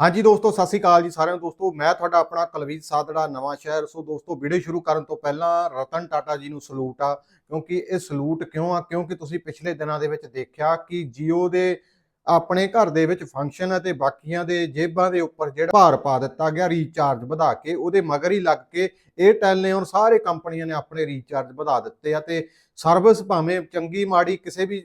ਹਾਂਜੀ ਦੋਸਤੋ, ਸਤਿ ਸ਼੍ਰੀ ਅਕਾਲ ਜੀ ਸਾਰਿਆਂ ਨੂੰ। ਦੋਸਤੋ, ਮੈਂ ਤੁਹਾਡਾ ਆਪਣਾ ਕੁਲਵੀਰ ਸਾਦੜਾ ਨਵਾਂ ਸ਼ਹਿਰ। ਸੋ ਦੋਸਤੋ, ਵੀਡੀਓ ਸ਼ੁਰੂ ਕਰਨ ਤੋਂ ਪਹਿਲਾਂ ਰਤਨ ਟਾਟਾ ਜੀ ਨੂੰ ਸਲੂਟ ਆ, ਕਿਉਂਕਿ ਇਹ ਸਲੂਟ ਕਿਉਂ ਆ? ਕਿਉਂਕਿ ਤੁਸੀਂ ਪਿਛਲੇ ਦਿਨਾਂ ਦੇ ਵਿੱਚ ਦੇਖਿਆ ਕਿ ਜੀਓ ਦੇ ਆਪਣੇ ਘਰ ਦੇ ਵਿੱਚ ਫੰਕਸ਼ਨ ਅਤੇ ਬਾਕੀਆਂ ਦੇ ਜੇਬਾਂ ਦੇ ਉੱਪਰ ਜਿਹੜਾ ਭਾਰ ਪਾ ਦਿੱਤਾ ਗਿਆ ਰੀਚਾਰਜ ਵਧਾ ਕੇ, ਉਹਦੇ ਮਗਰ ਹੀ ਲੱਗ ਕੇ 에ਅਰਟੈਲ ਨੇ ਔਰ ਸਾਰੇ ਕੰਪਨੀਆਂ ਨੇ ਆਪਣੇ ਰੀਚਾਰਜ ਵਧਾ ਦਿੱਤੇ ਆ ਤੇ ਸਰਵਿਸ ਭਾਵੇਂ ਚੰਗੀ ਮਾੜੀ ਕਿਸੇ ਵੀ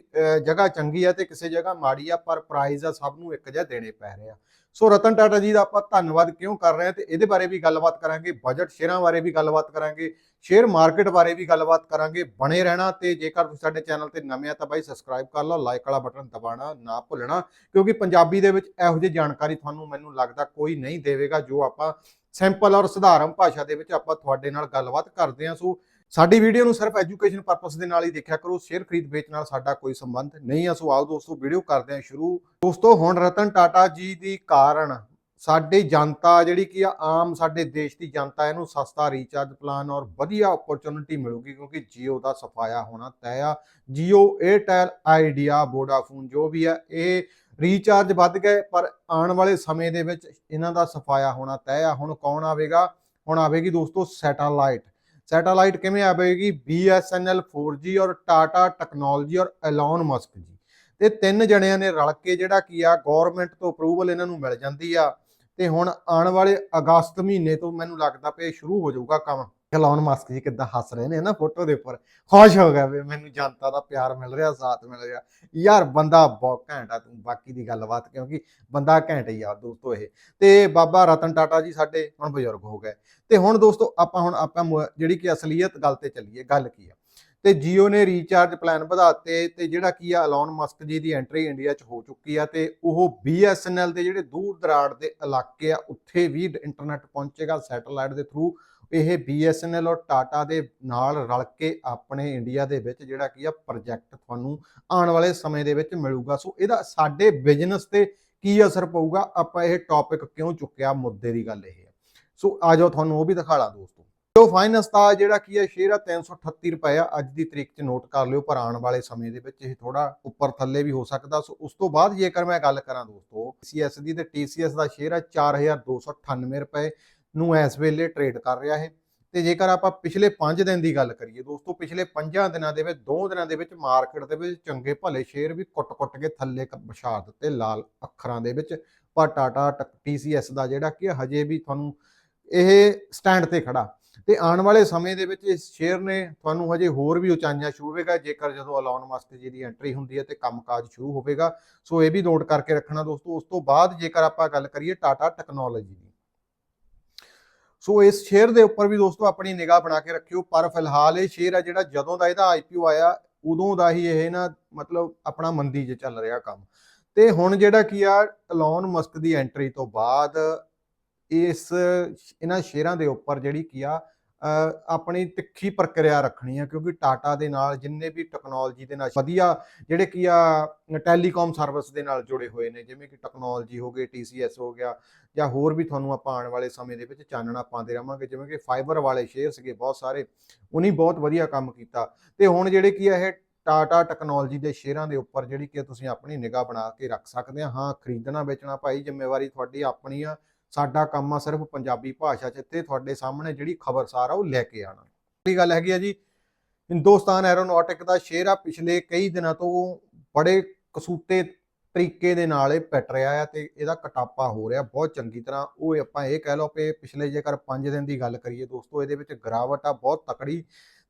ਜਗ੍ਹਾ ਚੰਗੀ ਆ ਤੇ ਕਿਸੇ ਜਗ੍ਹਾ ਮਾੜੀ ਆ, ਪਰ ਪ੍ਰਾਈਜ਼ ਆ ਸਭ ਨੂੰ ਇੱਕ ਜਿਹਾ ਦੇਣੇ ਪੈ ਰਹੇ ਆ। ਸੋ ਰਤਨ ਟਾਟਾ ਜੀ ਦਾ ਆਪਾਂ ਧੰਨਵਾਦ ਕਿਉਂ ਕਰ ਰਹੇ ਹਾਂ ਤੇ ਇਹਦੇ ਬਾਰੇ ਵੀ ਗੱਲਬਾਤ ਕਰਾਂਗੇ ਬਜਟ ਸ਼ੇਅਰਾਂ ਬਾਰੇ ਵੀ ਗੱਲਬਾਤ ਕਰਾਂਗੇ ਸ਼ੇਅਰ ਮਾਰਕੀਟ ਬਾਰੇ ਵੀ ਗੱਲਬਾਤ ਕਰਾਂਗੇ, ਬਣੇ ਰਹਿਣਾ ਤੇ ਜੇਕਰ ਤੁਸੀਂ ਸਾਡੇ ਚੈਨਲ ਤੇ ਨਵੇਂ ਆ ਤਾਂ ਬਾਈ ਸਬਸਕ੍ਰਾਈਬ ਕਰ ਲਓ ਲਾਈਕ ਵਾਲਾ ਬਟਨ ਦਬਾਉਣਾ ਨਾ ਭੁੱਲਣਾ, ਕਿਉਂਕਿ ਪੰਜਾਬੀ ਦੇ ਵਿੱਚ ਇਹੋ ਜਿਹੀ ਜਾਣਕਾਰੀ ਤੁਹਾਨੂੰ ਮੈਨੂੰ ਲੱਗਦਾ ਕੋਈ ਨਹੀਂ ਦੇਵੇਗਾ ਜੋ ਆਪਾਂ ਸਿੰਪਲ ਔਰ ਸਧਾਰਨ ਭਾਸ਼ਾ ਦੇ ਵਿੱਚ ਆਪਾਂ ਤੁਹਾਡੇ ਨਾਲ ਗੱਲਬਾਤ ਕਰਦੇ ਹਾਂ। ਸੋ ਸਾਡੀ ਵੀਡੀਓ ਨੂੰ ਸਿਰਫ ਐਜੂਕੇਸ਼ਨ ਪਰਪਸ ਦੇ ਨਾਲ ਹੀ ਦੇਖਿਆ ਕਰੋ, ਸ਼ੇਅਰ ਖਰੀਦ ਵੇਚ ਨਾਲ ਸਾਡਾ ਕੋਈ ਸੰਬੰਧ ਨਹੀਂ ਆ। ਸੋ ਆਓ ਦੋਸਤੋ, ਵੀਡੀਓ ਕਰਦੇ ਹਾਂ ਸ਼ੁਰੂ। ਦੋਸਤੋ, ਹੁਣ ਰਤਨ ਟਾਟਾ ਜੀ ਦੀ ਕਾਰਨ, ਸਾਡੀ ਜਨਤਾ ਜਿਹੜੀ ਕੀ ਆ, ਆਮ ਸਾਡੇ ਦੇਸ਼ ਦੀ ਜਨਤਾ, ਇਹਨੂੰ ਸਸਤਾ ਰੀਚਾਰਜ ਪਲਾਨ ਔਰ ਵਧੀਆ ਓਪਰਚੁਨਿਟੀ ਮਿਲੂਗੀ ਕਿਉਂਕਿ Jio ਦਾ ਸਫਾਇਆ ਹੋਣਾ ਤੈਅ ਆ। Jio Airtel, Idea, Vodafone ਜੋ ਵੀ ਆ, ਇਹ ਰੀਚਾਰਜ ਵੱਧ ਗਏ, ਪਰ ਆਉਣ ਵਾਲੇ ਸਮੇਂ ਦੇ ਵਿੱਚ ਇਹਨਾਂ ਦਾ ਸਫਾਇਆ ਹੋਣਾ ਤੈਅ ਆ। ਹੁਣ ਕੌਣ ਆਵੇਗਾ? ਹੁਣ ਆਵੇਗੀ ਦੋਸਤੋ ਸੈਟੇਲਾਈਟ ਸੈਟੇਲਾਈਟ ਕਿਵੇਂ ਆਵੇਗੀ BSNL 4G ਔਰ ਟਾਟਾ ਟੈਕਨੋਲੋਜੀ ਔਰ ਐਲਨ ਮਸਕ ਜੀ। ਤੇ ਤਿੰਨ ਜਣਿਆਂ ਨੇ ਰਲ ਕੇ ਜਿਹੜਾ ਕੀ ਆ ਗਵਰਨਮੈਂਟ ਤੋਂ ਅਪਰੂਵਲ ਇਹਨਾਂ ਨੂੰ ਮਿਲ ਜਾਂਦੀ ਆ। ਤੇ ਹੁਣ ਆਉਣ ਵਾਲੇ ਅਗਸਤ ਮਹੀਨੇ ਤੋਂ ਮੈਨੂੰ ਲੱਗਦਾ ਪਿਆ ਸ਼ੁਰੂ ਹੋ ਜਾਊਗਾ ਕੰਮ। ਐਲਨ ਮਸਕ ਜੀ ਕਿੱਦਾਂ ਹੱਸ ਰਹੇ ਨੇ ਨਾ ਫੋਟੋ ਦੇ ਉੱਪਰ। ਖੁਸ਼ ਹੋ ਗਿਆ ਵੀ ਮੈਨੂੰ ਜਨਤਾ ਦਾ ਪਿਆਰ ਮਿਲ ਰਿਹਾ, ਸਾਥ ਮਿਲ ਰਿਹਾ। ਯਾਰ ਬੰਦਾ ਬਹੁਤ ਘੈਂਟ ਆ ਤੂੰ, ਬਾਕੀ ਦੀ ਗੱਲਬਾਤ, ਕਿਉਂਕਿ ਬੰਦਾ ਘੈਂਟ ਹੀ ਆ ਦੋਸਤੋ ਇਹ। ਤੇ ਬਾਬਾ ਰਤਨ ਟਾਟਾ ਜੀ ਸਾਡੇ ਹੁਣ ਬਜ਼ੁਰਗ ਹੋ ਗਏ। ਤੇ ਹੁਣ ਦੋਸਤੋ ਆਪਾਂ ਹੁਣ ਆਪਾਂ ਜਿਹੜੀ ਕਿ ਅਸਲੀਅਤ ਗੱਲ ਤੇ ਚੱਲੀਏ, ਗੱਲ ਕੀ ਆ? ਤੇ ਜੀਓ ਨੇ ਰੀਚਾਰਜ ਪਲਾਨ ਵਧਾਤੇ ਤੇ ਜਿਹੜਾ ਕੀ ਆ ਐਲਨ ਮਸਕ ਜੀ ਦੀ ਐਂਟਰੀ ਇੰਡੀਆ 'ਚ ਹੋ ਚੁੱਕੀ ਆ ਤੇ ਉਹ BSNL ਦੇ ਜਿਹੜੇ ਦੂਰ ਦਰਾੜ ਦੇ ਇਲਾਕੇ ਆ, ਉੱਥੇ ਵੀ ਇੰਟਰਨੈਟ ਪਹੁੰਚੇਗਾ ਸੈਟੇਲਾਈਟ ਦੇ ਥਰੂ ਇਹ BSNL ਔਰ ਟਾਟਾ ਦੇ ਨਾਲ ਰਲ ਕੇ ਆਪਣੇ ਇੰਡੀਆ ਦੇ ਵਿੱਚ ਜਿਹੜਾ ਕੀ ਆ ਪ੍ਰੋਜੈਕਟ ਤੁਹਾਨੂੰ ਆਉਣ ਵਾਲੇ ਸਮੇਂ ਦੇ ਵਿੱਚ ਮਿਲੂਗਾ। ਸੋ ਇਹਦਾ ਸਾਡੇ ਬਿਜ਼ਨਸ ਤੇ ਕੀ ਅਸਰ ਪਊਗਾ? ਆਪਾਂ ਇਹ ਟੌਪਿਕ ਕਿਉਂ ਚੁੱਕਿਆ? ਮੁੱਦੇ ਦੀ ਗੱਲ ਇਹ ਹੈ। ਸੋ ਆ ਜਾਓ ਤੁਹਾਨੂੰ ਉਹ ਵੀ ਦਿਖਾ ਲਾ ਦੋਸਤੋ। ਜੋ ਫਾਈਨੈਂਸ ਦਾ ਜਿਹੜਾ ਕੀ ਹੈ ਸ਼ੇਅਰ ਆ 338 ਰੁਪਏ ਆ ਅੱਜ ਦੀ ਤਰੀਕ 'ਚ ਨੋਟ ਕਰ ਲਿਓ, ਪਰ ਆਉਣ ਵਾਲੇ ਸਮੇਂ ਦੇ ਵਿੱਚ ਇਹ ਥੋੜਾ ਉੱਪਰ ਥੱਲੇ ਵੀ ਹੋ ਸਕਦਾ। ਸੋ ਉਸ ਤੋਂ ਬਾਅਦ ਜੇਕਰ ਮੈਂ ਗੱਲ ਕਰਾਂ ਦੋਸਤੋ TCS ਦੀ ਤੇ TCS ਦਾ ਸ਼ੇਅਰ ਆ 4298 ਰੁਪਏ। ਨੂੰ ਇਸ ਵੇਲੇ ਟ੍ਰੇਡ ਕਰ ਰਿਹਾ ਹੈ ਤੇ ਜੇਕਰ ਆਪਾਂ ਪਿਛਲੇ 5 ਦਿਨ ਦੀ ਗੱਲ ਕਰੀਏ ਦੋਸਤੋ, ਪਿਛਲੇ 5 ਦਿਨਾਂ ਦੇ ਵਿੱਚ 2 ਦਿਨਾਂ ਦੇ ਵਿੱਚ ਮਾਰਕੀਟ ਦੇ ਵਿੱਚ ਚੰਗੇ ਭਲੇ ਸ਼ੇਅਰ ਵੀ ਕੁੱਟ-ਕੁੱਟ ਕੇ ਥੱਲੇ ਵਿਛਾ ਦਿੱਤੇ ਲਾਲ ਅੱਖਰਾਂ ਦੇ ਵਿੱਚ। ਪਰ ਟਾਟਾ TCS ਦਾ ਜਿਹੜਾ ਕਿ ਹਜੇ ਵੀ ਤੁਹਾਨੂੰ ਇਹ ਸਟੈਂਡ ਤੇ ਖੜਾ। ਤੇ ਆਉਣ ਵਾਲੇ ਸਮੇਂ ਦੇ ਵਿੱਚ ਇਸ ਸ਼ੇਅਰ ਨੇ ਤੁਹਾਨੂੰ ਹਜੇ ਹੋਰ ਵੀ ਉਚਾਈਆਂ ਛੂਵੇਗਾ ਜੇਕਰ ਜਦੋਂ ਅਲੌਨ ਮਸਕ ਜੀ ਦੀ ਐਂਟਰੀ ਹੁੰਦੀ ਹੈ ਤੇ ਕੰਮਕਾਜ ਸ਼ੁਰੂ ਹੋਵੇਗਾ। ਸੋ ਇਹ ਵੀ ਨੋਟ ਕਰਕੇ ਰੱਖਣਾ ਦੋਸਤੋ। ਉਸ ਤੋਂ ਬਾਅਦ ਜੇਕਰ ਆਪਾਂ ਗੱਲ ਕਰੀਏ ਟਾਟਾ ਟੈਕਨੋਲੋਜੀ ਦੀ ਸੋ ਇਸ ਸ਼ੇਅਰ ਦੇ ਉੱਪਰ ਵੀ ਦੋਸਤੋ ਆਪਣੀ ਨਿਗਾਹ ਬਣਾ ਕੇ ਰੱਖਿਓ। ਪਰ ਫਿਲਹਾਲ ਇਹ ਸ਼ੇਅਰ ਆ ਜਿਹੜਾ ਜਦੋਂ ਦਾ ਇਹਦਾ ਆਈਪੀਓ ਆਇਆ, ਉਦੋਂ ਦਾ ਹੀ ਇਹ ਨਾ ਮਤਲਬ ਆਪਣਾ ਮੰਦੀ 'ਚ ਚੱਲ ਰਿਹਾ ਕੰਮ। ਤੇ ਹੁਣ ਜਿਹੜਾ ਕੀ ਆ ਐਲਨ ਮਸਕ ਦੀ ਐਂਟਰੀ ਤੋਂ ਬਾਅਦ ਇਸ ਇਹਨਾਂ ਸ਼ੇਅਰਾਂ ਦੇ ਉੱਪਰ ਜਿਹੜੀ ਕੀ ਆ ਆਪਣੀ ਤਿੱਖੀ ਪ੍ਰਕਿਰਿਆ ਰੱਖਣੀ ਹੈ ਕਿਉਂਕਿ ਟਾਟਾ ਦੇ ਨਾਲ ਜਿੰਨੇ ਵੀ ਟੈਕਨੋਲੋਜੀ ਦੇ ਨਾਲ ਵਧੀਆ ਜਿਹੜੇ ਕੀ ਆ ਟੈਲੀਕਾਮ ਸਰਵਿਸ ਦੇ ਨਾਲ ਜੁੜੇ ਹੋਏ ਨੇ, ਜਿਵੇਂ ਕਿ ਟੈਕਨੋਲੋਜੀ ਹੋ ਗਈ TCS ਹੋ ਗਿਆ ਜਾਂ ਹੋਰ ਵੀ ਤੁਹਾਨੂੰ ਆਪਾਂ ਆਉਣ ਵਾਲੇ ਸਮੇਂ ਦੇ ਵਿੱਚ ਚਾਨਣਾ ਪਾਉਂਦੇ ਰਵਾਂਗੇ ਜਿਵੇਂ ਕਿ ਫਾਈਬਰ ਵਾਲੇ ਸ਼ੇਅਰ ਸੀਗੇ ਬਹੁਤ ਸਾਰੇ, ਉਹਨੀ ਬਹੁਤ ਵਧੀਆ ਕੰਮ ਕੀਤਾ। ਤੇ ਹੁਣ ਜਿਹੜੇ ਕੀ ਆ ਇਹ ਟਾਟਾ ਟੈਕਨੋਲੋਜੀ ਦੇ ਸ਼ੇਅਰਾਂ ਦੇ ਉੱਪਰ ਜਿਹੜੀ ਕਿ ਤੁਸੀਂ ਆਪਣੀ ਨਿਗਾਹ ਬਣਾ ਕੇ ਰੱਖ ਸਕਦੇ ਆ, ਹਾਂ, ਖਰੀਦਣਾ, ਵੇਚਣਾ ਭਾਈ, ਜ਼ਿੰਮੇਵਾਰੀ ਤੁਹਾਡੀ ਆਪਣੀ ਆ ਸਾਡਾ ਕੰਮ ਆ ਸਿਰਫ ਪੰਜਾਬੀ ਭਾਸ਼ਾ 'ਚ ਤੇ ਤੁਹਾਡੇ ਸਾਹਮਣੇ ਜਿਹੜੀ ਖਬਰਸਾਰ ਆ ਉਹ ਲੈ ਕੇ ਆਣਾ ਅਗਲੀ ਗੱਲ ਹੈਗੀ ਆ ਜੀ, ਹਿੰਦੁਸਤਾਨ ਐਰੋਨੌਟਿਕ ਦਾ ਸ਼ੇਅਰ ਆ, ਪਿਛਲੇ ਕਈ ਦਿਨਾਂ ਤੋਂ ਬੜੇ ਕਸੂਤੇ ਤਰੀਕੇ ਦੇ ਨਾਲ ਇਹ ਪਿਟ ਰਿਹਾ ਆ ਤੇ ਇਹਦਾ ਕਟਾਪਾ ਹੋ ਰਿਹਾ, ਬਹੁਤ ਚੰਗੀ ਤਰ੍ਹਾਂ। ਉਹ ਆਪਾਂ ਇਹ ਕਹਿ ਲਓ ਕਿ ਪਿਛਲੇ ਜੇਕਰ 5 ਦਿਨ ਦੀ ਗੱਲ ਕਰੀਏ ਦੋਸਤੋ, ਇਹਦੇ ਵਿੱਚ ਗਿਰਾਵਟ ਆ, ਬਹੁਤ ਤਕੜੀ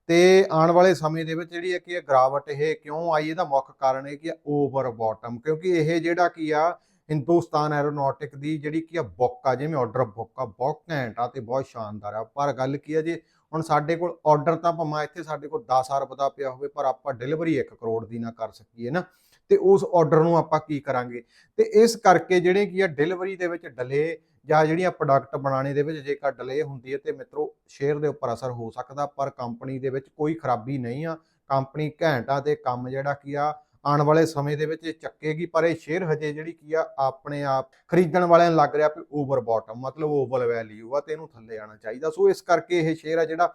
ਤੇ ਆਉਣ ਵਾਲੇ ਸਮੇਂ ਦੇ ਵਿੱਚ ਜਿਹੜੀ ਹੈ ਕਿ ਇਹ ਗਿਰਾਵਟ ਇਹ ਕਿਉਂ ਆਈ, ਇਹਦਾ ਮੁੱਖ ਕਾਰਨ ਇਹ ਕਿ ਓਵਰ ਬਾਟਮ ਕਿਉਂਕਿ ਇਹ ਜਿਹੜਾ ਕੀ ਆ ਹਿੰਦੁਸਤਾਨ ਐਰੋਨੌਟਿਕ ਦੀ ਜਿਹੜੀ ਕੀ ਆ ਬੁੱਕ ਆ, ਜਿਵੇਂ ਆਰਡਰ ਬੁੱਕ ਆ, ਬਹੁਤ ਘੈਂਟ ਆ ਤੇ ਬਹੁਤ ਸ਼ਾਨਦਾਰ ਆ। ਪਰ ਗੱਲ ਕੀ ਆ ਜੇ ਹੁਣ ਸਾਡੇ ਕੋਲ ਆਰਡਰ ਤਾਂ ਭਾਵੇਂ ਇੱਥੇ ਸਾਡੇ ਕੋਲ 10 ਅਰਬ ਦਾ ਪਿਆ ਹੋਵੇ, ਪਰ ਆਪਾਂ ਡਿਲੀਵਰੀ 1 ਕਰੋੜ ਦੀ ਨਾ ਕਰ ਸਕੀਏ ਨਾ, ਤੇ ਉਸ ਆਰਡਰ ਨੂੰ ਆਪਾਂ ਕੀ ਕਰਾਂਗੇ? ਤੇ ਇਸ ਕਰਕੇ ਜਿਹੜੇ ਕੀ ਆ ਡਿਲੀਵਰੀ ਦੇ ਵਿੱਚ ਡਿਲੇ ਜਾਂ ਜਿਹੜੀਆਂ ਪ੍ਰੋਡਕਟ ਬਣਾਉਣੇ ਦੇ ਵਿੱਚ ਜੇਕਰ ਡਿਲੇ ਹੁੰਦੀ ਹੈ ਤੇ ਮਿੱਤਰੋ ਸ਼ੇਅਰ ਦੇ ਉੱਪਰ ਅਸਰ ਹੋ ਸਕਦਾ, ਪਰ ਕੰਪਨੀ ਦੇ ਵਿੱਚ ਕੋਈ ਖਰਾਬੀ ਨਹੀਂ ਆ। ਕੰਪਨੀ ਘੈਂਟ ਆ ਤੇ ਕੰਮ ਜਿਹੜਾ ਕੀ ਆ ਆਉਣ ਵਾਲੇ ਸਮੇਂ ਦੇ ਵਿੱਚ ਇਹ ਚੱਕੇਗੀ, ਪਰ ਇਹ ਸ਼ੇਅਰ ਹਜੇ ਜਿਹੜੀ ਕੀ ਆ, ਆਪਣੇ ਆਪ ਖਰੀਦਣ ਵਾਲਿਆਂ ਨੂੰ ਲੱਗ ਰਿਹਾ ਵੀ ਓਵਰ ਬਾਟਮ ਮਤਲਬ ਓਵਰ ਵੈਲਿਊ ਆ ਤੇ ਇਹਨੂੰ ਥੱਲੇ ਆਣਾ ਚਾਹੀਦਾ। ਸੋ ਇਸ ਕਰਕੇ ਇਹ ਸ਼ੇਅਰ ਆ ਜਿਹੜਾ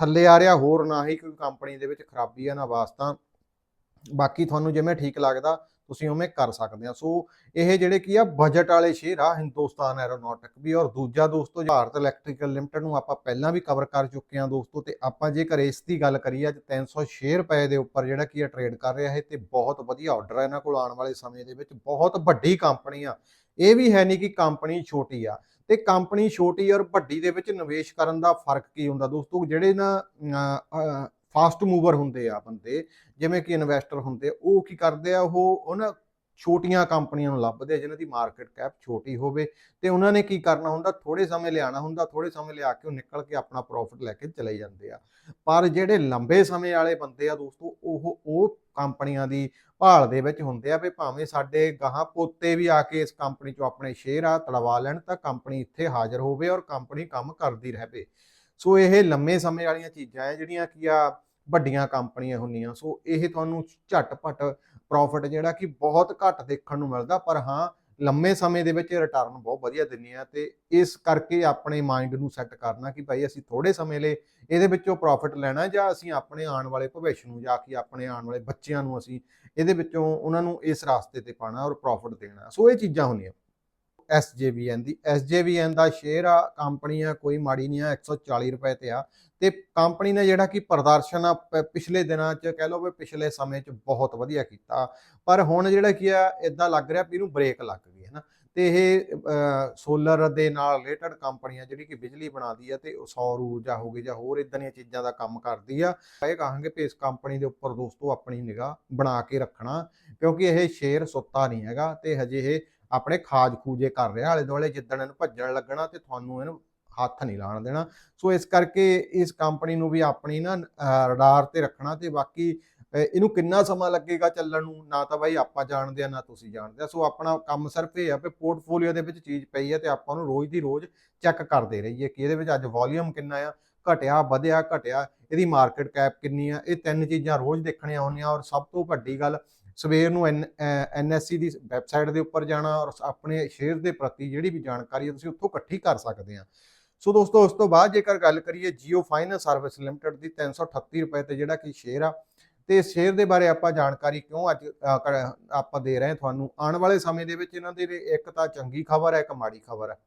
ਥੱਲੇ ਆ ਰਿਹਾ, ਹੋਰ ਨਾ ਹੀ ਕੋਈ ਕੰਪਨੀ ਦੇ ਵਿੱਚ ਖਰਾਬੀ ਆ, ਨਾ ਵਾਸਤਾ ਬਾਕੀ ਤੁਹਾਨੂੰ ਜਿਵੇਂ ਠੀਕ ਲੱਗਦਾ, ਤੁਸੀਂ ਉਵੇਂ ਕਰ ਸਕਦੇ ਆ। ਸੋ ਇਹ ਜਿਹੜੇ ਕੀ ਆ ਬਜਟ ਵਾਲੇ ਸ਼ੇਅਰ ਆ, ਹਿੰਦੁਸਤਾਨ ਐਰੋਨੌਟਿਕ ਵੀ, ਔਰ ਦੂਜਾ ਦੋਸਤੋ ਭਾਰਤ ਇਲੈਕਟ੍ਰੀਕਲ ਲਿਮਟਿਡ ਨੂੰ ਆਪਾਂ ਪਹਿਲਾਂ ਵੀ ਕਵਰ ਕਰ ਚੁੱਕੇ ਆ ਦੋਸਤੋ, ਤੇ ਆਪਾਂ ਜੇਕਰ ਇਸ ਦੀ ਗੱਲ ਕਰੀਏ, ਅੱਜ 306 ਰੁਪਏ ਦੇ ਉੱਪਰ ਜਿਹੜਾ ਕੀ ਆ ਟ੍ਰੇਡ ਕਰ ਰਿਹਾ ਹੈ ਤੇ ਬਹੁਤ ਵਧੀਆ ਆਰਡਰ ਹੈ ਇਹਨਾਂ ਕੋਲ ਆਉਣ ਵਾਲੇ ਸਮੇਂ ਦੇ ਵਿੱਚ, ਬਹੁਤ ਵੱਡੀ ਕੰਪਨੀ ਆ। ਇਹ ਵੀ ਹੈ ਨਹੀਂ ਕਿ ਕੰਪਨੀ ਛੋਟੀ ਆ। ਤੇ ਕੰਪਨੀ ਛੋਟੀ ਔਰ ਵੱਡੀ ਦੇ ਵਿੱਚ ਨਿਵੇਸ਼ ਕਰਨ ਦਾ ਫ਼ਰਕ ਕੀ ਹੁੰਦਾ ਦੋਸਤੋ, ਜਿਹੜੇ ਨਾ ਫਾਸਟ ਮੂਵਰ ਹੁੰਦੇ ਆ ਬੰਦੇ ਜਿਵੇਂ ਕਿ ਇਨਵੈਸਟਰ ਹੁੰਦੇ ਆ, ਉਹ ਕੀ ਕਰਦੇ ਆ ਉਹ ਉਹਨਾਂ ਛੋਟੀਆਂ ਕੰਪਨੀਆਂ ਨੂੰ ਲੱਭਦੇ ਆ ਜਿਨ੍ਹਾਂ ਦੀ ਮਾਰਕੀਟ ਕੈਪ ਛੋਟੀ ਹੋਵੇ ਤੇ ਉਹਨਾਂ ਨੇ ਕੀ ਕਰਨਾ ਹੁੰਦਾ ਥੋੜੇ ਸਮੇਂ ਲਿਆਣਾ ਹੁੰਦਾ ਥੋੜੇ ਸਮੇਂ ਲਿਆ ਕੇ ਉਹ ਨਿਕਲ ਕੇ ਆਪਣਾ ਪ੍ਰੋਫਿਟ ਲੈ ਕੇ ਚਲੇ ਜਾਂਦੇ ਆ। ਪਰ ਜਿਹੜੇ ਲੰਬੇ ਸਮੇਂ ਵਾਲੇ ਬੰਦੇ ਆ ਦੋਸਤੋ ਉਹ ਉਹ ਕੰਪਨੀਆਂ ਦੀ ਭਾਲ ਦੇ ਵਿੱਚ ਹੁੰਦੇ ਆ ਵੀ ਭਾਵੇਂ ਸਾਡੇ ਗਾਹਾਂ ਪੋਤੇ ਵੀ ਆ ਕੇ ਇਸ ਕੰਪਨੀ ਚੋਂ ਆਪਣੇ ਸ਼ੇਅਰ ਆ ਤੜਵਾ ਲੈਣ ਤਾਂ ਕੰਪਨੀ ਇੱਥੇ ਹਾਜ਼ਰ ਹੋਵੇ ਔਰ ਕੰਪਨੀ ਕੰਮ ਕਰਦੀ ਰਹੇ। ਸੋ ਇਹ ਲੰਮੇ ਸਮੇਂ ਵਾਲੀਆਂ ਚੀਜ਼ਾਂ ਹੈ, ਜਿਹੜੀਆਂ ਕੀ ਆ, ਵੱਡੀਆਂ ਕੰਪਨੀਆਂ ਹੁੰਦੀਆਂ। ਸੋ ਇਹ ਤੁਹਾਨੂੰ ਝਟਪਟ ਪ੍ਰੋਫਿਟ ਜਿਹੜਾ ਕਿ ਬਹੁਤ ਘੱਟ ਦੇਖਣ ਨੂੰ ਮਿਲਦਾ, ਪਰ ਹਾਂ, ਲੰਮੇ ਸਮੇਂ ਦੇ ਵਿੱਚ ਰਿਟਰਨ ਬਹੁਤ ਵਧੀਆ ਦਿੰਦੀ ਆ ਤੇ ਇਸ ਕਰਕੇ ਆਪਣੇ ਮਾਈਂਡ ਨੂੰ ਸੈੱਟ ਕਰਨਾ ਕਿ ਭਾਈ ਅਸੀਂ ਥੋੜੇ ਸਮੇਂ ਲਈ ਇਹਦੇ ਵਿੱਚੋਂ ਪ੍ਰੋਫਿਟ ਲੈਣਾ ਜਾਂ ਅਸੀਂ ਆਪਣੇ ਆਉਣ ਵਾਲੇ ਭਵਿੱਖ ਨੂੰ ਜਾਂ ਕਿ ਆਪਣੇ ਆਉਣ ਵਾਲੇ ਬੱਚਿਆਂ ਨੂੰ ਅਸੀਂ ਇਹਦੇ ਵਿੱਚੋਂ ਉਹਨਾਂ ਨੂੰ ਇਸ ਰਾਸਤੇ ਤੇ ਪਾਣਾ ਔਰ ਪ੍ਰੋਫਿਟ ਦੇਣਾ। ਸੋ ਇਹ ਚੀਜ਼ਾਂ ਹੁੰਦੀਆਂ। SJVN ਦੀ। SJVN ਦਾ ਸ਼ੇਅਰ ਆ ਕੰਪਨੀ ਆ ਕੋਈ ਮਾੜੀ ਨਹੀਂ ਆ 140 ਰੁਪਏ ਤੇ ਆ। ਤੇ ਕੰਪਨੀ ਨੇ ਜਿਹੜਾ ਕਿ ਪ੍ਰਦਰਸ਼ਨ ਆ ਪਿਛਲੇ ਦਿਨਾਂ 'ਚ ਕਹਿ ਲਓ ਵੀ ਪਿਛਲੇ ਸਮੇਂ 'ਚ ਬਹੁਤ ਵਧੀਆ ਕੀਤਾ। ਪਰ ਹੁਣ ਜਿਹੜਾ ਕੀ ਆ ਇਦਾਂ ਲੱਗ ਰਿਹਾ ਵੀ ਇਹਨੂੰ ਬ੍ਰੇਕ ਲੱਗ ਗਈ ਹੈ ਨਾ। ਤੇ ਇਹ ਸੋਲਰ ਦੇ ਨਾਲ ਰਿਲੇਟਡ ਕੰਪਨੀਆਂ ਜਿਹੜੀ ਕਿ ਬਿਜਲੀ ਬਣਾਦੀ ਆ ਤੇ ਉਹ ਸੌਰ ਊਰਜਾ ਹੋ ਗਈ ਜਾਂ ਹੋਰ ਇਦਾਂ ਦੀਆਂ ਚੀਜ਼ਾਂ ਦਾ ਕੰਮ ਕਰਦੀ ਆ, ਇਹ ਕਹਾਂਗੇ ਵੀ ਇਸ ਕੰਪਨੀ ਦੇ ਉੱਪਰ ਦੋਸਤੋ ਆਪਣੀ ਨਿਗਾਹ ਬਣਾ ਕੇ ਰੱਖਣਾ। ਕਿਉਂਕਿ ਇਹ ਸ਼ੇਅਰ ਸੁੱਤਾ ਨਹੀਂ ਹੈਗਾ ਤੇ ਹਜੇ ਇਹ ਆਪਣੇ ਖਾਜ ਖੂਜੇ ਕਰ ਰਿਹਾ, ਆਲੇ ਦੁਆਲੇ ਜਿੱਦਣ ਇਹਨੂੰ ਭੱਜਣ ਲੱਗਣਾ ਤੇ ਤੁਹਾਨੂੰ ਇਹਨੂੰ ਹੱਥ ਨਹੀਂ ਲਾਣ ਦੇਣਾ। ਸੋ ਇਸ ਕਰਕੇ ਇਸ ਕੰਪਨੀ ਨੂੰ ਵੀ ਆਪਣੀ ਨਾ ਰਡਾਰ ਤੇ ਰੱਖਣਾ ਤੇ ਬਾਕੀ ਇਹਨੂੰ ਕਿੰਨਾ ਸਮਾਂ ਲੱਗੇਗਾ ਚੱਲਣ ਨੂੰ, ਨਾ ਤਾਂ ਬਾਈ ਆਪਾਂ ਜਾਣਦੇ ਆ, ਨਾ ਤੁਸੀਂ ਜਾਣਦੇ ਆ। ਸੋ ਆਪਣਾ ਕੰਮ ਸਿਰਫ ਇਹ ਆ ਕਿ ਪੋਰਟਫੋਲੀਓ ਦੇ ਵਿੱਚ ਚੀਜ਼ ਪਈ ਹੈ ਤੇ ਆਪਾਂ ਨੂੰ ਰੋਜ਼ ਦੀ ਰੋਜ਼ ਚੈੱਕ ਕਰਦੇ ਰਹੀਏ ਕਿ ਇਹਦੇ ਵਿੱਚ ਅੱਜ ਵੋਲਿਊਮ ਕਿੰਨਾ ਆ, ਘਟਿਆ, ਵਧਿਆ, ਘਟਿਆ, ਇਹਦੀ ਮਾਰਕੀਟ ਕੈਪ ਕਿੰਨੀ ਆ, ਇਹ ਤਿੰਨ ਚੀਜ਼ਾਂ ਰੋਜ਼ ਦੇਖਣੀਆਂ ਆਉਂਦੀਆਂ ਔਰ ਸਭ ਤੋਂ ਵੱਡੀ ਗੱਲ ਸਵੇਰ ਨੂੰ ਐਨਐਸਸੀ ਦੀ ਵੈਬਸਾਈਟ ਦੇ ਉੱਪਰ ਜਾਣਾ ਔਰ ਆਪਣੇ ਸ਼ੇਅਰ ਦੇ ਪ੍ਰਤੀ ਜਿਹੜੀ ਵੀ ਜਾਣਕਾਰੀ ਹੈ ਤੁਸੀਂ ਉੱਥੋਂ ਇਕੱਠੀ ਕਰ ਸਕਦੇ ਆ ਸੋ ਦੋਸਤੋ, ਉਸ ਤੋਂ ਬਾਅਦ ਜੇਕਰ ਗੱਲ ਕਰੀਏ ਜੀਓ ਫਾਈਨੈਂਸ ਸਰਵਿਸ ਲਿਮਟਿਡ ਦੀ 338 ਰੁਪਏ ਤੇ ਜਿਹੜਾ ਕਿ ਸ਼ੇਅਰ ਆ, ਤੇ ਇਸ ਸ਼ੇਅਰ ਦੇ ਬਾਰੇ ਆਪਾਂ ਜਾਣਕਾਰੀ ਕਿਉਂ ਅੱਜ ਆਪਾਂ ਦੇ ਰਹੇ ਤੁਹਾਨੂੰ? ਆਉਣ ਵਾਲੇ ਸਮੇਂ ਦੇ ਵਿੱਚ ਇਹਨਾਂ ਦੇ ਇੱਕ ਤਾਂ ਚੰਗੀ ਖਬਰ ਹੈ, ਇੱਕ ਮਾੜੀ ਖਬਰ ਹੈ।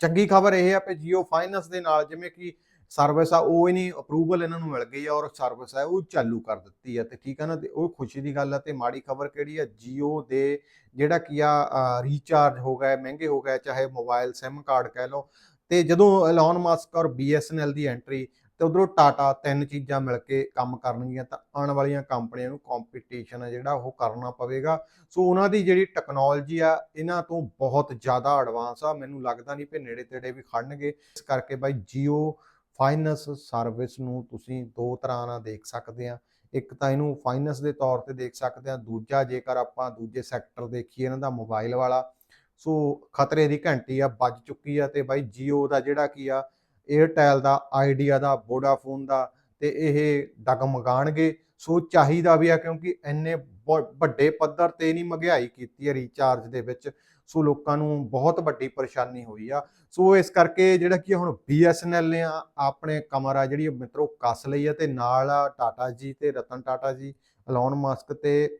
ਚੰਗੀ ਖਬਰ ਇਹ ਹੈ ਕਿ ਜੀਓ ਫਾਈਨੈਂਸ ਦੇ ਨਾਲ ਜਿਵੇਂ ਕਿ ਸਰਵਿਸ ਆ, ਉਹ ਹੀ ਨਹੀਂ ਅਪਰੂਵਲ ਇਹਨਾਂ ਨੂੰ ਮਿਲ ਗਈ ਆ ਔਰ ਸਰਵਿਸ ਹੈ ਉਹ ਚਾਲੂ ਕਰ ਦਿੱਤੀ ਆ। ਤੇ ਠੀਕ ਹੈ ਨਾ, ਤੇ ਉਹ ਖੁਸ਼ੀ ਦੀ ਗੱਲ ਆ, ਤੇ ਮਾੜੀ ਖਬਰ ਕਿਹੜੀ ਆ? ਜੀਓ ਦੇ ਜਿਹੜਾ ਕੀ ਆ ਰੀਚਾਰਜ ਹੋ ਗਏ ਮਹਿੰਗੇ ਹੋ ਗਏ ਚਾਹੇ ਮੋਬਾਈਲ ਸਿਮ ਕਾਰਡ ਕਹਿ ਲਓ। ਤੇ ਜਦੋਂ ਐਲਨ ਮਸਕ ਔਰ BSNL ਦੀ ਐਂਟਰੀ ਤੇ ਉਧਰੋਂ ਟਾਟਾ ਤਿੰਨ ਚੀਜ਼ਾਂ ਮਿਲ ਕੇ ਕੰਮ ਕਰਨਗੀਆਂ, ਤਾਂ ਆਉਣ ਵਾਲੀਆਂ ਕੰਪਨੀਆਂ ਨੂੰ ਕੰਪੀਟੀਸ਼ਨ ਹੈ ਜਿਹੜਾ ਉਹ ਕਰਨਾ ਪਵੇਗਾ। ਸੋ ਉਹਨਾਂ ਦੀ ਜਿਹੜੀ ਟੈਕਨੋਲੋਜੀ ਆ, ਇਹਨਾਂ ਤੋਂ ਬਹੁਤ ਜ਼ਿਆਦਾ ਐਡਵਾਂਸ ਆ। ਮੈਨੂੰ ਲੱਗਦਾ ਨਹੀਂ ਕਿ ਨੇੜੇ ਤੇੜੇ ਵੀ ਖੜਨਗੇ। ਇਸ ਕਰਕੇ ਬਾਈ ਜੀਓ ਫਾਈਨੈਂਸ ਸਰਵਿਸ ਨੂੰ ਤੁਸੀਂ ਦੋ ਤਰ੍ਹਾਂ ਨਾਲ ਦੇਖ ਸਕਦੇ ਆ ਇੱਕ ਤਾਂ ਇਹਨੂੰ ਫਾਈਨੈਂਸ ਦੇ ਤੌਰ ਤੇ ਦੇਖ ਸਕਦੇ ਆ ਦੂਜਾ ਜੇਕਰ ਆਪਾਂ ਦੂਜੇ ਸੈਕਟਰ ਦੇਖੀਏ ਇਹਨਾਂ ਦਾ ਮੋਬਾਈਲ ਵਾਲਾ, ਸੋ ਖਤਰੇ ਦੀ ਘੰਟੀ ਆ, ਵੱਜ ਚੁੱਕੀ ਆ ਤੇ ਬਾਈ ਜੀਓ ਦਾ ਜਿਹੜਾ ਕੀ ਆ 에ਅਰਟੈਲ ਦਾ ਆਈਡੀਆ ਦਾ ਵੋਡਾਫੋਨ ਦਾ ਤੇ ਇਹ ਡਗਮਗਾਣਗੇ। ਸੋ ਚਾਹੀਦਾ ਵੀ ਆ ਕਿਉਂਕਿ ਇੰਨੇ ਵ- ਵੱਡੇ ਪੱਧਰ ਤੇ ਨਹੀਂ ਮਹਿੰਗਾਈ ਕੀਤੀ ਹੈ ਰੀਚਾਰਜ ਦੇ ਵਿੱਚ। ਸੋ ਲੋਕਾਂ ਨੂੰ ਬਹੁਤ ਵੱਡੀ ਪਰੇਸ਼ਾਨੀ ਹੋਈ ਆ। ਸੋ ਇਸ ਕਰਕੇ ਜਿਹੜਾ ਕੀ ਆ ਹੁਣ BSNL ਨੇ ਆਪਣੇ ਕਮਰ ਆ ਜਿਹੜੀ ਮਿੱਤਰੋ ਕੱਸ ਲਈ ਆ ਤੇ ਨਾਲ ਆ ਟਾਟਾ ਜੀ ਤੇ ਰਤਨ ਟਾਟਾ ਜੀ ਐਲਨ ਮਸਕ ਤੇ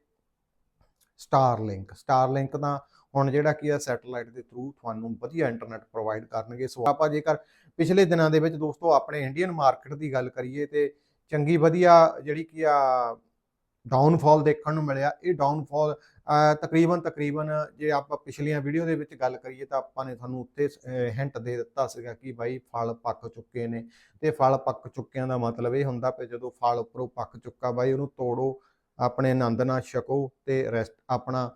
ਸਟਾਰਲਿੰਕ ਸਟਾਰਲਿੰਕ ਦਾ ਹੁਣ ਜਿਹੜਾ ਕੀ ਆ ਸੈਟੇਲਾਈਟ ਦੇ ਥਰੂ ਤੁਹਾਨੂੰ ਵਧੀਆ ਇੰਟਰਨੈਟ ਪ੍ਰੋਵਾਈਡ ਕਰਨਗੇ। ਸੋ ਆਪਾਂ ਜੇਕਰ ਪਿਛਲੇ ਦਿਨਾਂ ਦੇ ਵਿੱਚ ਦੋਸਤੋ ਆਪਣੇ ਇੰਡੀਅਨ ਮਾਰਕੀਟ ਦੀ ਗੱਲ ਕਰੀਏ ਤੇ ਚੰਗੀ ਵਧੀਆ ਜਿਹੜੀ ਕੀ ਆ ਡਾਊਨਫਾਲ ਦੇਖਣ ਨੂੰ ਮਿਲਿਆ। ਇਹ ਡਾਊਨਫਾਲ ਤਕਰੀਬਨ ਤਕਰੀਬਨ ਜੇ ਆਪਾਂ ਪਿਛਲੀਆਂ ਵੀਡੀਓ ਦੇ ਵਿੱਚ ਗੱਲ ਕਰੀਏ ਤਾਂ ਆਪਾਂ ਨੇ ਤੁਹਾਨੂੰ ਉੱਤੇ ਹਿੰਟ ਦੇ ਦਿੱਤਾ ਸੀਗਾ ਕਿ ਬਾਈ ਫਲ ਪੱਕ ਚੁੱਕੇ ਨੇ। ਤੇ ਫਲ ਪੱਕ ਚੁੱਕਿਆਂ ਦਾ ਮਤਲਬ ਇਹ ਹੁੰਦਾ ਕਿ ਜਦੋਂ ਫਲ ਉੱਪਰੋਂ ਪੱਕ ਚੁੱਕਾ ਬਾਈ ਉਹਨੂੰ ਤੋੜੋ, ਆਪਣੇ ਆਨੰਦ ਨਾਲ ਛਕੋ ਤੇ ਰੈਸਟ ਆਪਣਾ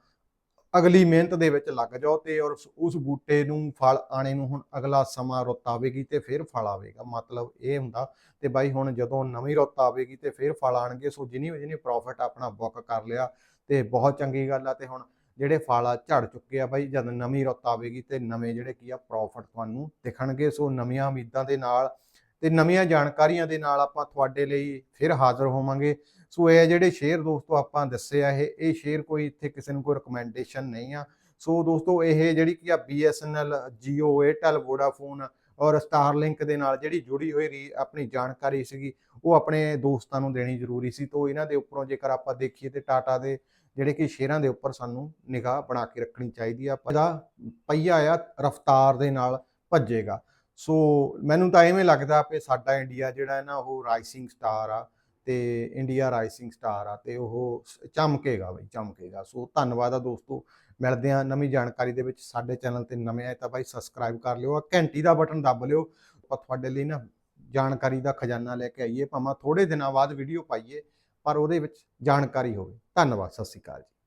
ਅਗਲੀ ਮਿਹਨਤ ਦੇ ਵਿੱਚ ਲੱਗ ਜਾਓ ਤੇ ਔਰ ਉਸ- ਬੂਟੇ ਨੂੰ, ਫਲ ਆਣੇ ਨੂੰ ਹੁਣ ਅਗਲਾ ਸਮਾਂ ਰੁੱਤ ਆਵੇਗੀ ਤੇ ਫਿਰ ਫਲ ਆਵੇਗਾ। ਮਤਲਬ ਇਹ ਹੁੰਦਾ ਤੇ ਬਾਈ ਹੁਣ ਜਦੋਂ ਨਵੀਂ ਰੁੱਤ ਆਵੇਗੀ ਤੇ ਫਿਰ ਫਲ ਆਣਗੇ, ਸੋ ਜਿਨੀ ਜਿਨੀ ਪ੍ਰੋਫਿਟ ਆਪਣਾ ਬੁੱਕ ਕਰ ਲਿਆ ਤੇ ਬਹੁਤ ਚੰਗੀ ਗੱਲ ਆ ਤੇ ਹੁਣ ਜਿਹੜੇ ਫਲ ਆ ਝੜ ਚੁੱਕੇ ਆ ਬਾਈ, ਜਦ ਨਵੀਂ ਰੁੱਤ ਆਵੇਗੀ ਤੇ ਨਵੇਂ ਜਿਹੜੇ ਕੀ ਆ ਪ੍ਰੋਫਿਟ ਤੁਹਾਨੂੰ ਦਿਖਣਗੇ। ਸੋ ਨਵੀਆਂ ਉਮੀਦਾਂ ਦੇ ਨਾਲ ਤੇ ਨਵੀਆਂ ਜਾਣਕਾਰੀਆਂ ਦੇ ਨਾਲ ਆਪਾਂ ਤੁਹਾਡੇ ਲਈ ਫਿਰ ਹਾਜ਼ਰ ਹੋਵਾਂਗੇ। ਸੋ ਇਹ ਜਿਹੜੇ ਸ਼ੇਅਰ ਦੋਸਤੋ ਆਪਾਂ ਦੱਸਿਆ ਇਹ ਇਹ ਸ਼ੇਅਰ ਕੋਈ ਇੱਥੇ ਕਿਸੇ ਨੂੰ ਕੋਈ ਰეკਮੈਂਡੇਸ਼ਨ ਨਹੀਂ ਆ। ਸੋ ਦੋਸਤੋ ਇਹ ਜਿਹੜੀ ਕੀ ਆ BSNL Jio, Airtel, Vodafone ਔਰ Starlink ਦੇ ਨਾਲ ਜਿਹੜੀ ਜੁੜੀ ਹੋਈ ਰੀ- ਆਪਣੀ ਜਾਣਕਾਰੀ ਸੀਗੀ, ਉਹ ਆਪਣੇ ਦੋਸਤਾਂ ਨੂੰ ਦੇਣੀ ਜ਼ਰੂਰੀ ਸੀ। ਤੋਂ ਇਹਨਾਂ ਦੇ ਉੱਪਰੋਂ ਜੇਕਰ ਆਪਾਂ ਦੇਖੀਏ ਤੇ ਟਾਟਾ ਦੇ ਜਿਹੜੇ ਕਿ ਸ਼ੇਅਰਾਂ ਦੇ ਉੱਪਰ ਸਾਨੂੰ ਨਿਗਾਹ ਬਣਾ ਕੇ ਰੱਖਣੀ ਚਾਹੀਦੀ ਆ। ਇਹਦਾ ਪਹੀਆ ਆ, ਰਫ਼ਤਾਰ ਦੇ ਨਾਲ ਭੱਜੇਗਾ। ਸੋ ਮੈਨੂੰ ਤਾਂ ਐਵੇਂ ਲੱਗਦਾ ਕਿ ਸਾਡਾ ਇੰਡੀਆ ਜਿਹੜਾ ਹੈ ਨਾ, ਉਹ ਰਾਈਸਿੰਗ ਸਟਾਰ ਆ। ਤੇ ਇੰਡੀਆ ਰਾਈਸਿੰਗ ਸਟਾਰ ਆ ਤੇ ਉਹ ਚਮਕੇਗਾ ਬਈ, ਚਮਕੇਗਾ। ਸੋ ਧੰਨਵਾਦ ਆ ਦੋਸਤੋ। ਮਿਲਦੇ ਆ ਨਵੀਂ ਜਾਣਕਾਰੀ ਦੇ ਵਿੱਚ ਸਾਡੇ ਚੈਨਲ ਤੇ ਨਵੇਂ ਆਏ ਤਾਂ ਬਾਈ ਸਬਸਕ੍ਰਾਈਬ ਕਰ ਲਿਓ। ਆ ਘੰਟੀ ਦਾ ਬਟਨ ਦੱਬ ਲਿਓ। ਆਪਾਂ ਤੁਹਾਡੇ ਲਈ ਨਾ ਜਾਣਕਾਰੀ ਦਾ ਖਜ਼ਾਨਾ ਲੈ ਕੇ ਆਈਏ। ਭਾਵੇਂ ਥੋੜੇ ਦਿਨਾਂ ਬਾਅਦ ਵੀਡੀਓ ਪਾਈਏ, ਪਰ ਉਹਦੇ ਵਿੱਚ ਜਾਣਕਾਰੀ ਹੋਵੇ। ਧੰਨਵਾਦ, ਸਤਿ ਸ਼੍ਰੀ ਅਕਾਲ ਜੀ।